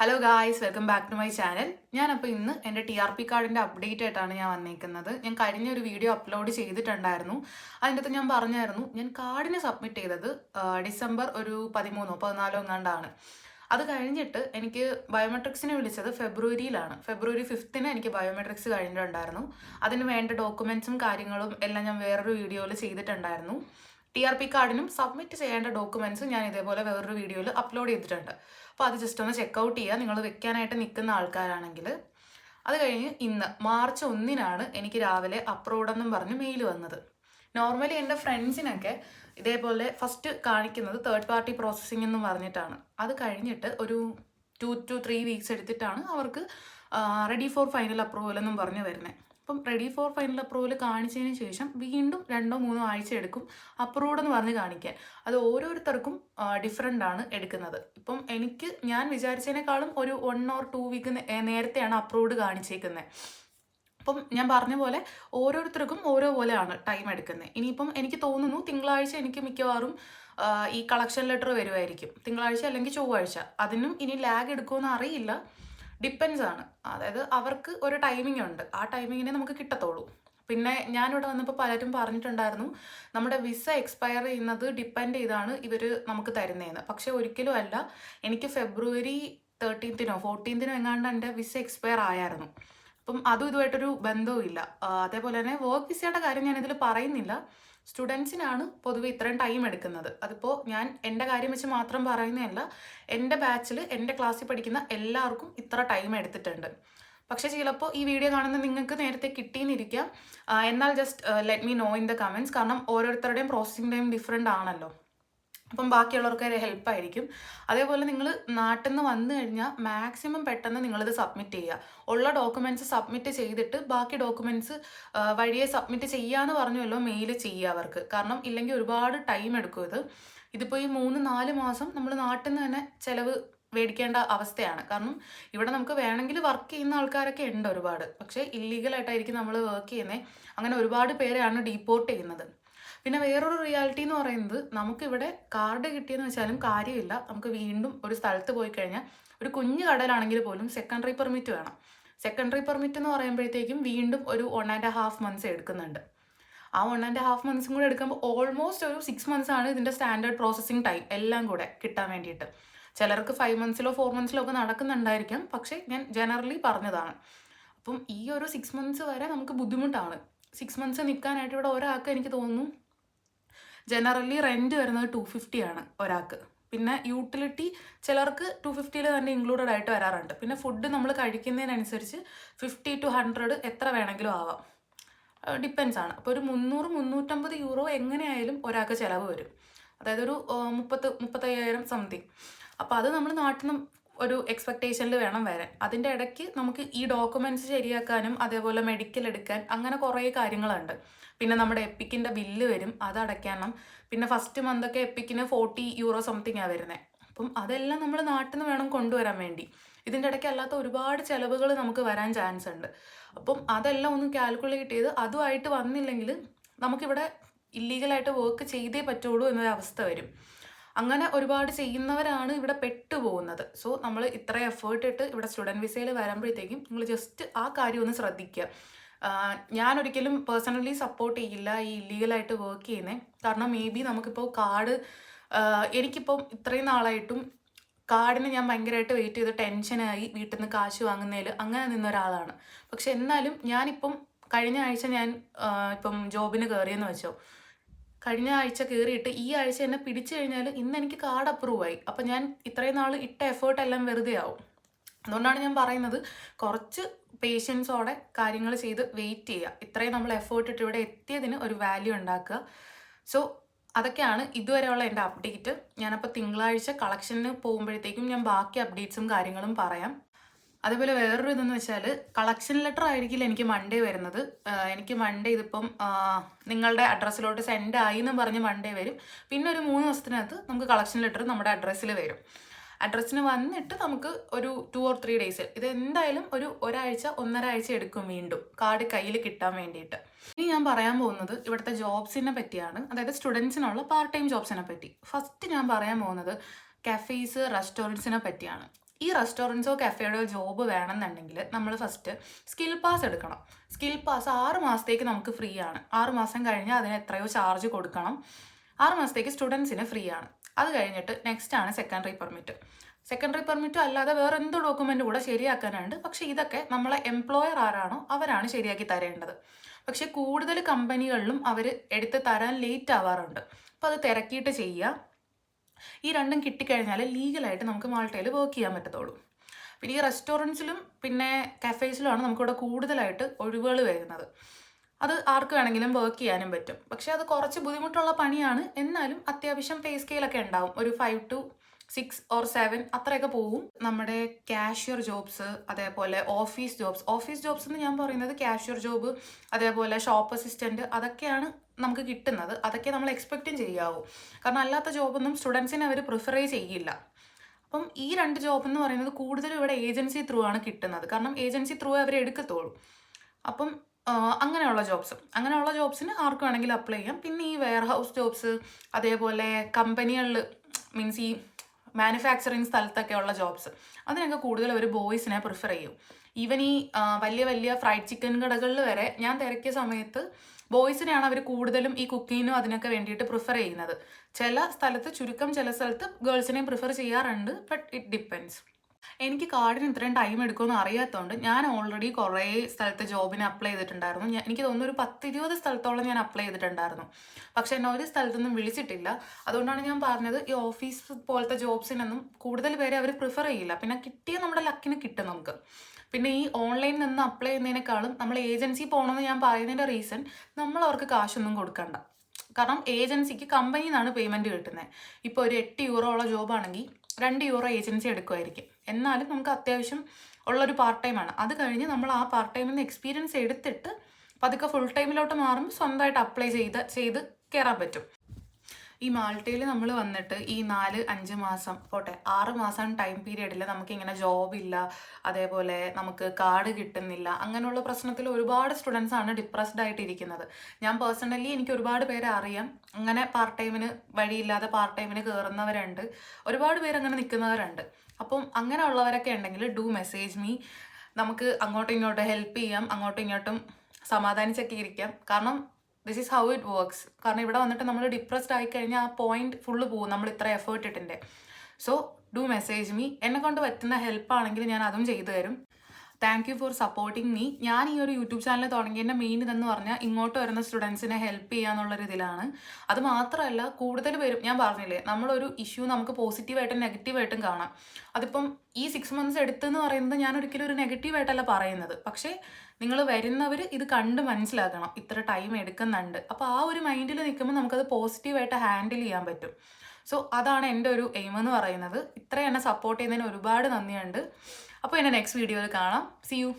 Hello guys welcome back to my channel ഞാനപ്പോൾ ഇന്ന് എന്റെ ടി ആർ പി കാർഡിന്റെ അപ്ഡേറ്റ് ആയിട്ടാണ് ഞാൻ വന്നേക്കുന്നത്. ഞാൻ കഴിഞ്ഞ ഒരു വീഡിയോ അപ്ലോഡ് ചെയ്തിട്ടുണ്ടായിരുന്നു. അതിന്റെ അകത്ത് ഞാൻ പറഞ്ഞായിരുന്നു ഞാൻ കാർഡിന് സബ്മിറ്റ് ചെയ്തത് ഡിസംബർ ഒരു പതിമൂന്നോ പതിനാലോ എങ്ങാണ്ടാണ്. അത് കഴിഞ്ഞിട്ട് എനിക്ക് ബയോമെട്രിക്സിനെ വിളിച്ചത് ഫെബ്രുവരിയിലാണ് ഫെബ്രുവരി ഫിഫ്ത്തിന് എനിക്ക് ബയോമെട്രിക്സ് കഴിഞ്ഞിട്ടുണ്ടായിരുന്നു. അതിന് വേണ്ട ഡോക്യുമെൻസും കാര്യങ്ങളും എല്ലാം ഞാൻ വേറൊരു വീഡിയോയിൽ ചെയ്തിട്ടുണ്ടായിരുന്നു. ടി ആർ പി കാർഡിനും സബ്മിറ്റ് ചെയ്യേണ്ട ഡോക്യുമെന്റ്സ് ഞാൻ ഇതേപോലെ വേറൊരു വീഡിയോയിൽ അപ്ലോഡ് ചെയ്തിട്ടുണ്ട്. അപ്പോൾ അത് ജസ്റ്റ് ഒന്ന് ചെക്കൗട്ട് ചെയ്യുക നിങ്ങൾ വെക്കാനായിട്ട് നിൽക്കുന്ന ആൾക്കാരാണെങ്കിൽ. അത് കഴിഞ്ഞ് ഇന്ന് മാർച്ച് ഒന്നിനാണ് എനിക്ക് രാവിലെ അപ്രോഡ് എന്നും പറഞ്ഞ് മെയിൽ വന്നത്. നോർമലി എന്റെ ഫ്രണ്ട്സിനൊക്കെ ഇതേപോലെ ഫസ്റ്റ് കാണിക്കുന്നത് തേർഡ് പാർട്ടി പ്രോസസ്സിംഗ് എന്ന് പറഞ്ഞിട്ടാണ്. അത് കഴിഞ്ഞിട്ട് ഒരു ടു ടു ത്രീ വീക്സ് എടുത്തിട്ടാണ് അവർക്ക് റെഡി ഫോർ ഫൈനൽ അപ്രൂവൽ എന്നും പറഞ്ഞ് വരുന്നത് അപ്പം റെഡി ഫോർ ഫൈനൽ അപ്രൂവൽ കാണിച്ചതിന് ശേഷം വീണ്ടും രണ്ടോ മൂന്നോ ആഴ്ച എടുക്കും അപ്രൂവ്ഡ് എന്ന് പറഞ്ഞ് കാണിക്കാൻ. അത് ഓരോരുത്തർക്കും ഡിഫറെന്റ് ആണ് എടുക്കുന്നത്. ഇപ്പം എനിക്ക് ഞാൻ വിചാരിച്ചതിനേക്കാളും ഒരു വൺ ഓർ ടു വീക്ക് നേരത്തെയാണ് അപ്രൂവ്ഡ് കാണിച്ചേക്കുന്നത് അപ്പം ഞാൻ പറഞ്ഞ പോലെ ഓരോരുത്തർക്കും ഓരോ പോലെയാണ് ടൈം എടുക്കുന്നത് ഇനിയിപ്പം എനിക്ക് തോന്നുന്നു തിങ്കളാഴ്ച എനിക്ക് മിക്കവാറും ഈ കളക്ഷൻ ലെറ്റർ വരുമായിരിക്കും തിങ്കളാഴ്ച അല്ലെങ്കിൽ ചൊവ്വാഴ്ച. അതിനും ഇനി ലാഗ് എടുക്കുമെന്ന് അറിയില്ല. ഡിപ്പെൻസ് ആണ്. അതായത് അവർക്ക് ഒരു ടൈമിംഗ് ഉണ്ട്. ആ ടൈമിങ്ങിനെ നമുക്ക് കിട്ടത്തുള്ളൂ പിന്നെ ഞാനിവിടെ വന്നപ്പോൾ പലരും പറഞ്ഞിട്ടുണ്ടായിരുന്നു നമ്മുടെ വിസ എക്സ്പയർ ചെയ്യുന്നത് ഡിപ്പെൻഡ് ചെയ്താണ് ഇവർ നമുക്ക് തരുന്നതെന്ന് പക്ഷേ ഒരിക്കലും അല്ല. എനിക്ക് ഫെബ്രുവരി തേർട്ടീൻത്തിനോ ഫോർട്ടീൻത്തിനോ എങ്ങാണ്ട് എന്റെ വിസ എക്സ്പയർ ആയായിരുന്നു. അപ്പം അതും ഇതുമായിട്ടൊരു ബന്ധവും ഇല്ല. അതേപോലെ തന്നെ വർക്ക് വിസയുടെ കാര്യം ഞാൻ ഇതിൽ പറയുന്നില്ല. സ്റ്റുഡൻസിനാണ് പൊതുവെ ഇത്രയും ടൈം എടുക്കുന്നത്. അതിപ്പോൾ ഞാൻ എന്റെ കാര്യം വെച്ച് മാത്രം പറയുന്നതല്ല എന്റെ ബാച്ചിൽ എന്റെ ക്ലാസ്സിൽ പഠിക്കുന്ന എല്ലാവർക്കും ഇത്ര ടൈം എടുത്തിട്ടുണ്ട്. പക്ഷേ ചിലപ്പോൾ ഈ വീഡിയോ കാണുന്ന നിങ്ങൾക്ക് നേരത്തെ കിട്ടിയെന്നിരിക്കാം. എന്നാൽ just let me know in the comments കാരണം ഓരോരുത്തരുടെയും പ്രോസസ്സിംഗ് ടൈം ഡിഫറെന്റ് ആണല്ലോ. അപ്പം ബാക്കിയുള്ളവർക്ക് ഒരു ഹെൽപ്പായിരിക്കും അതേപോലെ നിങ്ങൾ നാട്ടിൽ നിന്ന് വന്നു കഴിഞ്ഞാൽ മാക്സിമം പെട്ടെന്ന് നിങ്ങളിത് സബ്മിറ്റ് ചെയ്യുക ഉള്ള ഡോക്യുമെന്റ്സ് സബ്മിറ്റ് ചെയ്തിട്ട് ബാക്കി ഡോക്യുമെന്റ്സ് വഴിയെ സബ്മിറ്റ് ചെയ്യാന്ന് പറഞ്ഞുവല്ലോ മെയിൽ ചെയ്യുക അവർക്ക്. കാരണം ഇല്ലെങ്കിൽ ഒരുപാട് ടൈം എടുക്കും ഇത്. ഇതിപ്പോൾ ഈ മൂന്ന് നാല് മാസം നമ്മൾ നാട്ടിൽ നിന്ന് തന്നെ ചിലവ് മേടിക്കേണ്ട അവസ്ഥയാണ്. കാരണം ഇവിടെ നമുക്ക് വേണമെങ്കിൽ വർക്ക് ചെയ്യുന്ന ആൾക്കാരൊക്കെ ഉണ്ട് ഒരുപാട്. പക്ഷേ ഇല്ലീഗലായിട്ടായിരിക്കും നമ്മൾ വർക്ക് ചെയ്യുന്നത് അങ്ങനെ ഒരുപാട് പേരെയാണ് ഡീപ്പോർട്ട് ചെയ്യുന്നത്. പിന്നെ വേറൊരു റിയാലിറ്റി എന്ന് പറയുന്നത് നമുക്കിവിടെ കാർഡ് കിട്ടിയെന്ന് വെച്ചാലും കാര്യമില്ല. നമുക്ക് വീണ്ടും ഒരു സ്ഥലത്ത് പോയി കഴിഞ്ഞാൽ ഒരു കുഞ്ഞു കടലാണെങ്കിൽ പോലും സെക്കൻഡറി പെർമിറ്റ് വേണം. സെക്കൻഡറി പെർമിറ്റ് എന്ന് പറയുമ്പോഴത്തേക്കും വീണ്ടും ഒരു വൺ ആൻഡ് ഹാഫ് മന്ത്സ് എടുക്കുന്നുണ്ട്. ആ വൺ ആൻഡ് ഹാഫ് മന്ത്സും കൂടെ എടുക്കുമ്പോൾ ഓൾമോസ്റ്റ് ഒരു സിക്സ് മന്ത്സ് ആണ് ഇതിന്റെ സ്റ്റാൻഡേർഡ് പ്രോസസ്സിങ് ടൈം എല്ലാം കൂടെ കിട്ടാൻ വേണ്ടിയിട്ട്. ചിലർക്ക് ഫൈവ് മന്ത്സിലോ ഫോർ മന്ത്സിലോ ഒക്കെ നടക്കുന്നുണ്ടായിരിക്കാം. പക്ഷേ ഞാൻ ജനറലി പറഞ്ഞതാണ്. അപ്പം ഈ ഒരു സിക്സ് മന്ത്സ് വരെ നമുക്ക് ബുദ്ധിമുട്ടാണ്. സിക്സ് മന്ത്സ് നിൽക്കാനായിട്ട് ഇവിടെ ഒരാൾക്ക് എനിക്ക് തോന്നുന്നു ജനറലി റെന്റ് വരുന്നത് ടു ഫിഫ്റ്റി ആണ് ഒരാൾക്ക്. പിന്നെ യൂട്ടിലിറ്റി ചിലർക്ക് ടു ഫിഫ്റ്റിയിൽ തന്നെ ഇൻക്ലൂഡഡ് ആയിട്ട് വരാറുണ്ട്. പിന്നെ ഫുഡ് നമ്മൾ കഴിക്കുന്നതിനനുസരിച്ച് ഫിഫ്റ്റി ടു ഹൺഡ്രഡ് എത്ര വേണമെങ്കിലും ആവാം. ഡിപ്പെൻസ് ആണ്. അപ്പോൾ ഒരു മുന്നൂറ് മുന്നൂറ്റമ്പത് യൂറോ എങ്ങനെയായാലും ഒരാൾക്ക് ചിലവ് വരും. അതായത് ഒരു മുപ്പത്ത് മുപ്പത്തയ്യായിരം സംതിങ് അപ്പോൾ അത് നമ്മൾ നാട്ടിൽ നിന്ന് ഒരു എക്സ്പെക്റ്റേഷനിൽ വേണം വരാൻ. അതിന്റെ ഇടയ്ക്ക് നമുക്ക് ഈ ഡോക്യുമെന്റ്സ് ശരിയാക്കാനും അതേപോലെ മെഡിക്കൽ എടുക്കാൻ അങ്ങനെ കുറേ കാര്യങ്ങളുണ്ട്. പിന്നെ നമ്മുടെ എപ്പിക്കിന്റെ ബില്ല് വരും അത് പിന്നെ ഫസ്റ്റ് മന്തൊക്കെ എപ്പിക്കിന് ഫോർട്ടി യൂറോ സംതിങ് ആണ് വരുന്നത് അപ്പം അതെല്ലാം നമ്മൾ നാട്ടിൽ നിന്ന് വേണം കൊണ്ടുവരാൻ വേണ്ടി. ഇതിന്റെ ഇടയ്ക്ക് അല്ലാത്ത ഒരുപാട് ചിലവുകൾ നമുക്ക് വരാൻ ചാൻസ് ഉണ്ട്. അപ്പം അതെല്ലാം ഒന്ന് കാൽക്കുലേറ്റ് ചെയ്ത് അതുമായിട്ട് വന്നില്ലെങ്കിൽ നമുക്കിവിടെ ഇല്ലീഗലായിട്ട് വർക്ക് ചെയ്തേ പറ്റുള്ളൂ എന്നൊരവസ്ഥ വരും. അങ്ങനെ ഒരുപാട് ചെയ്യുന്നവരാണ് ഇവിടെ പെട്ടുപോകുന്നത്. സോ നമ്മൾ ഇത്ര എഫേർട്ട് ഇട്ട് ഇവിടെ സ്റ്റുഡന്റ് വിസയിൽ വരുമ്പോഴത്തേക്കും നിങ്ങൾ ജസ്റ്റ് ആ കാര്യം ഒന്ന് ശ്രദ്ധിക്കുക. ഞാനൊരിക്കലും പേഴ്സണലി സപ്പോർട്ട് ചെയ്യില്ല ഈ ഇല്ലീഗലായിട്ട് വർക്ക് ചെയ്യുന്നത് കാരണം മേ ബി നമുക്കിപ്പോൾ കാർഡ് എനിക്കിപ്പം ഇത്രയും നാളായിട്ടും കാർഡിന് ഞാൻ ഭയങ്കരമായിട്ട് വെയിറ്റ് ചെയ്ത് ടെൻഷനായി വീട്ടിൽ നിന്ന് കാശ് വാങ്ങുന്നതിൽ അങ്ങനെ നിന്ന ഒരാളാണ് പക്ഷെ എന്നാലും ഞാനിപ്പം കഴിഞ്ഞ ആഴ്ച ഞാൻ ഇപ്പം ജോബിന് കയറിയെന്ന് വെച്ചോ. കഴിഞ്ഞ ആഴ്ച കയറിയിട്ട് ഈ ആഴ്ച എന്നെ പിടിച്ചു കഴിഞ്ഞാൽ ഇന്ന് എനിക്ക് കാർഡ് അപ്രൂവ് ആയി. അപ്പം ഞാൻ ഇത്രയും നാൾ ഇട്ട എഫേർട്ട് എല്ലാം വെറുതെ ആവും. അതുകൊണ്ടാണ് ഞാൻ പറയുന്നത് കുറച്ച് പേഷ്യൻസോടെ കാര്യങ്ങൾ ചെയ്ത് വെയിറ്റ് ചെയ്യുക. ഇത്രയും നമ്മൾ എഫേർട്ട് ഇട്ട് ഇവിടെ എത്തിയതിന് ഒരു വാല്യൂ ഉണ്ടാക്കുക. സോ അതൊക്കെയാണ് ഇതുവരെയുള്ള എന്റെ അപ്ഡേറ്റ് ഞാനപ്പോൾ തിങ്കളാഴ്ച കളക്ഷന് പോകുമ്പോഴത്തേക്കും ഞാൻ ബാക്കി അപ്ഡേറ്റ്സും കാര്യങ്ങളും പറയാം. അതേപോലെ വേറൊരു ഇതെന്ന് വെച്ചാൽ കളക്ഷൻ ലെറ്റർ ആയിരിക്കില്ല എനിക്ക് മൺഡേ വരുന്നത്. എനിക്ക് മൺഡേ ഇതിപ്പം നിങ്ങളുടെ അഡ്രസ്സിലോട്ട് സെൻഡ് ആയി എന്ന് പറഞ്ഞ് മൺഡേ വരും. പിന്നെ ഒരു മൂന്ന് ദിവസത്തിനകത്ത് നമുക്ക് കളക്ഷൻ ലെറ്റർ നമ്മുടെ അഡ്രസ്സിൽ വരും. അഡ്രസ്സിന് വന്നിട്ട് നമുക്ക് ഒരു ടു ഓർ ത്രീ ഡേയ്സ് ഇത് എന്തായാലും ഒരു ഒരാഴ്ച ഒന്നര ആഴ്ച എടുക്കും വീണ്ടും. കാർഡ് കയ്യിൽ കിട്ടാൻ വേണ്ടിയിട്ട്. ഇനി ഞാൻ പറയാൻ പോകുന്നത് ഇവിടുത്തെ ജോബ്സിനെ പറ്റിയാണ്. അതായത് സ്റ്റുഡൻസിനുള്ള പാർട്ട് ടൈം ജോബ്സിനെ പറ്റി. ഫസ്റ്റ് ഞാൻ പറയാൻ പോകുന്നത് കഫേസ് റെസ്റ്റോറന്റ്സിനെ പറ്റിയാണ്. ഈ റെസ്റ്റോറന്റ്സോ കഫേയുടെ ജോബ് വേണമെന്നുണ്ടെങ്കിൽ നമ്മൾ ഫസ്റ്റ് സ്കിൽ പാസ് എടുക്കണം. സ്കിൽ പാസ് ആറ് മാസത്തേക്ക് നമുക്ക് ഫ്രീ ആണ്. ആറ് മാസം കഴിഞ്ഞാൽ അതിന് എത്രയോ ചാർജ് കൊടുക്കണം. ആറ് മാസത്തേക്ക് സ്റ്റുഡൻസിന് ഫ്രീ ആണ്. അത് കഴിഞ്ഞിട്ട് നെക്സ്റ്റ് ആണ് സെക്കൻഡറി പെർമിറ്റ് സെക്കൻഡറി പെർമിറ്റോ അല്ലാതെ വേറെ എന്ത് ഡോക്യുമെന്റ് കൂടെ ശരിയാക്കാനുണ്ട്. പക്ഷേ ഇതൊക്കെ നമ്മളെ എംപ്ലോയർ ആരാണോ അവരാണ് ശരിയാക്കി തരേണ്ടത്. പക്ഷേ കൂടുതൽ കമ്പനികളിലും അവർ എടുത്ത് തരാൻ ലേറ്റ് ആവാറുണ്ട്. അപ്പോൾ അത് തിരക്കിയിട്ട് ചെയ്യുക ഈ രണ്ടും കിട്ടിക്കഴിഞ്ഞാൽ ലീഗലായിട്ട് നമുക്ക് മാൾട്ടയിൽ വർക്ക് ചെയ്യാൻ പറ്റത്തുള്ളൂ. പിന്നെ ഈ റെസ്റ്റോറന്റ്സിലും പിന്നെ കഫേസിലുമാണ് നമുക്കിവിടെ കൂടുതലായിട്ട് ഒഴിവുകൾ വരുന്നത്. അത് ആർക്ക് വേണമെങ്കിലും വർക്ക് ചെയ്യാനും പറ്റും. പക്ഷേ അത് കുറച്ച് ബുദ്ധിമുട്ടുള്ള പണിയാണ്. എന്നാലും അത്യാവശ്യം പേ സ്കെയിലൊക്കെ ഉണ്ടാവും. ഒരു five two six or seven അത്രയൊക്കെ പോവും. നമ്മുടെ കാഷ്യർ ജോബ്സ് അതേപോലെ ഓഫീസ് ജോബ്സ് ഓഫീസ് ജോബ്സ് എന്ന് ഞാൻ പറയുന്നത് കാഷ്യർ ജോബ് അതേപോലെ ഷോപ്പ് അസിസ്റ്റന്റ് അതൊക്കെയാണ് നമുക്ക് കിട്ടുന്നത് അതൊക്കെ നമ്മൾ എക്സ്പെക്റ്റും ചെയ്യാവൂ. കാരണം അല്ലാത്ത ജോബൊന്നും സ്റ്റുഡൻസിനെ അവർ പ്രിഫറേ ചെയ്യില്ല. അപ്പം ഈ രണ്ട് ജോബ് എന്ന് പറയുന്നത് കൂടുതലും ഇവിടെ ഏജൻസി ത്രൂ ആണ് കിട്ടുന്നത്. കാരണം ഏജൻസി ത്രൂ അവർ എടുക്കത്തുള്ളൂ അപ്പം അങ്ങനെയുള്ള ജോബ്സ് അങ്ങനെയുള്ള ജോബ്സിന് ആർക്ക് വേണമെങ്കിലും അപ്ലൈ ചെയ്യാം. പിന്നെ ഈ വെയർ ഹൗസ് ജോബ്സ് അതേപോലെ കമ്പനികളിൽ മീൻസ് ഈ മാനുഫാക്ചറിങ് സ്ഥലത്തൊക്കെ ഉള്ള ജോബ്സ് അതിനൊക്കെ കൂടുതൽ അവർ ബോയ്സിനെ പ്രിഫർ ചെയ്യും. ഈവൻ ഈ വലിയ വലിയ ഫ്രൈഡ് ചിക്കൻ കടകളിൽ വരെ ഞാൻ തിരക്കിയ സമയത്ത് ബോയ്സിനെയാണ് അവർ കൂടുതലും ഈ കുക്കിങ്ങിനും അതിനൊക്കെ വേണ്ടിയിട്ട് പ്രിഫർ ചെയ്യുന്നത്. ചില സ്ഥലത്ത് ചുരുക്കം ചില സ്ഥലത്ത് ഗേൾസിനെയും പ്രിഫർ ചെയ്യാറുണ്ട് ബട്ട് ഇറ്റ് ഡിപ്പെൻസ്. എനിക്ക് കാർഡിന് ഇത്രയും ടൈം എടുക്കുമെന്ന് അറിയാത്തതുകൊണ്ട് ഞാൻ ഓൾറെഡി കുറേ സ്ഥലത്ത് ജോബിന് അപ്ലൈ ചെയ്തിട്ടുണ്ടായിരുന്നു. എനിക്ക് തോന്നുന്നു ഒരു പത്ത് ഇരുപത് സ്ഥലത്തോളം ഞാൻ അപ്ലൈ ചെയ്തിട്ടുണ്ടായിരുന്നു. പക്ഷെ എന്നെ ഒരു സ്ഥലത്തൊന്നും വിളിച്ചിട്ടില്ല. അതുകൊണ്ടാണ് ഞാൻ പറഞ്ഞത് ഈ ഓഫീസ് പോലത്തെ ജോബ്സിനൊന്നും കൂടുതൽ പേരെ അവർ പ്രിഫർ ചെയ്യില്ല. പിന്നെ കിട്ടിയ നമ്മുടെ ലക്കിന് കിട്ടും നമുക്ക്. പിന്നെ ഈ ഓൺലൈനിൽ നിന്ന് അപ്ലൈ ചെയ്യുന്നതിനേക്കാളും നമ്മൾ ഏജൻസി പോകണമെന്ന് ഞാൻ പറയുന്നതിന്റെ റീസൺ നമ്മൾ അവർക്ക് കാശൊന്നും കൊടുക്കണ്ട. കാരണം ഏജൻസിക്ക് കമ്പനിയിൽ നിന്നാണ് പേയ്മെന്റ് കിട്ടുന്നത് ഇപ്പോൾ ഒരു എട്ട് യൂറോ ഉള്ള ജോബാണെങ്കിൽ രണ്ട് യൂറോ ഏജൻസി എടുക്കുമായിരിക്കും എന്നാലും നമുക്ക് അത്യാവശ്യം ഉള്ളൊരു പാർട്ട് ടൈമാണ് അത് കഴിഞ്ഞ് നമ്മൾ ആ പാർട്ട് ടൈമിൽ നിന്ന് എക്സ്പീരിയൻസ് എടുത്തിട്ട് പതുക്കെ ഫുൾ ടൈമിലോട്ട് മാറുമ്പോൾ സ്വന്തമായിട്ട് അപ്ലൈ ചെയ്ത് ചെയ്ത് കയറാൻ പറ്റും. ഈ മാൾട്ടയിൽ നമ്മൾ വന്നിട്ട് ഈ നാല് അഞ്ച് മാസം പോട്ടെ ആറ് മാസം ടൈം പീരീഡിൽ നമുക്ക് ഇങ്ങനെ ജോബ് ഇല്ല അതേപോലെ നമുക്ക് കാർഡ് കിട്ടുന്നില്ല അങ്ങനെയുള്ള പ്രശ്നത്തിൽ ഒരുപാട് സ്റ്റുഡൻസ് ആണ് ഡിപ്രസ്ഡ് ആയിട്ടിരിക്കുന്നത്. ഞാൻ പേഴ്സണലി എനിക്ക് ഒരുപാട് പേരെ അറിയാം. അങ്ങനെ പാർട്ട് ടൈമിന് വഴിയില്ലാതെ പാർട്ട് ടൈമിന് കയറുന്നവരുണ്ട് ഒരുപാട് പേര് അങ്ങനെ നിൽക്കുന്നവരുണ്ട്. അപ്പം അങ്ങനെയുള്ളവരൊക്കെ ഉണ്ടെങ്കിൽ ഡു മെസ്സേജ് മീ നമുക്ക് അങ്ങോട്ടും ഇങ്ങോട്ടും ഹെൽപ്പ് ചെയ്യാം. അങ്ങോട്ടും ഇങ്ങോട്ടും സമാധാനിച്ചൊക്കെ ഇരിക്കാം. കാരണം this is how it works കാരണം ഇവിടെ വന്നിട്ട് നമ്മൾ ഡിപ്രസ്ഡ് ആയി കഴിഞ്ഞാൽ ആ പോയിന്റ് ഫുള്ള് പോകും. നമ്മൾ ഇത്ര എഫേർട്ട് ഇട്ടിന്റെ സോ ഡു മെസ്സേജ് മീ എന്നെ കൊണ്ട് പറ്റുന്ന ഹെൽപ്പ് ആണെങ്കിൽ ഞാൻ അതും ചെയ്തു തരും. Thank you for supporting me ഞാൻ ഈ ഒരു യൂട്യൂബ് ചാനൽ തുടങ്ങിയതിന്റെ മെയിൻ ഇതെന്ന് പറഞ്ഞാൽ ഇങ്ങോട്ട് വരുന്ന സ്റ്റുഡൻസിനെ ഹെൽപ്പ് ചെയ്യാന്നുള്ളൊരു ഇതിലാണ് അത് മാത്രമല്ല കൂടുതൽ പേരും ഞാൻ പറഞ്ഞില്ലേ നമ്മളൊരു ഇഷ്യൂ നമുക്ക് പോസിറ്റീവായിട്ടും നെഗറ്റീവായിട്ടും കാണാം. അതിപ്പം ഈ സിക്സ് മന്ത്സ് എടുത്തെന്ന് പറയുന്നത് ഞാൻ ഒരിക്കലും ഒരു നെഗറ്റീവായിട്ടല്ല പറയുന്നത്. പക്ഷേ നിങ്ങൾ വരുന്നവർ ഇത് കണ്ട് മനസ്സിലാക്കണം. ഇത്ര ടൈം എടുക്കുന്നുണ്ട്. അപ്പോൾ ആ ഒരു മൈൻഡിൽ നിൽക്കുമ്പോൾ നമുക്കത് പോസിറ്റീവായിട്ട് ഹാൻഡിൽ ചെയ്യാൻ പറ്റും. സോ അതാണ് എന്റെ ഒരു എയിം എന്ന് പറയുന്നത്. ഇത്ര എന്നെ സപ്പോർട്ട് ചെയ്യുന്നതിന് ഒരുപാട് നന്ദിയുണ്ട്. അപ്പോൾ എന്നെ നെക്സ്റ്റ് വീഡിയോയിൽ കാണാം. C U